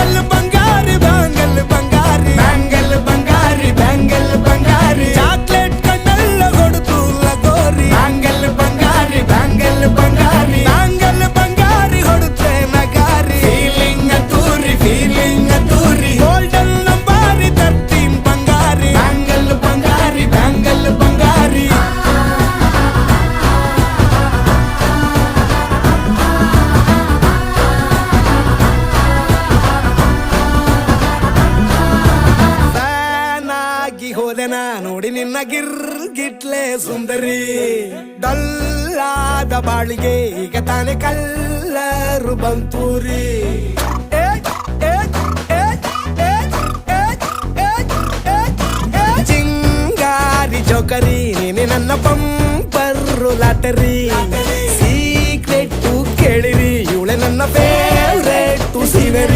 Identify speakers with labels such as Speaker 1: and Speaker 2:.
Speaker 1: gel bak. ಹೋದೆನ ನೋಡಿ ನಿನ್ನ ಗಿರ್ ಗಿಟ್ಲೆ ಸುಂದರಿ. ಡಲ್ಲಾದ ಬಾಳಿಗೆ ಈಗ ತಾನೆ ಕಲ್ಲರು ಬಂತೂರಿ. ಜಿಂಗಾರಿ ಜೋಕರಿ, ನೀನೆ ನನ್ನ ಪಂಪರ್ರು ಲಾಟರಿ. ಸೀಕ್ರೆಟ್ ಕೇಳಿರಿ, ಇವಳೆ ನನ್ನ ಫೇವ್ರೆಟ್ ಸೀನರಿ.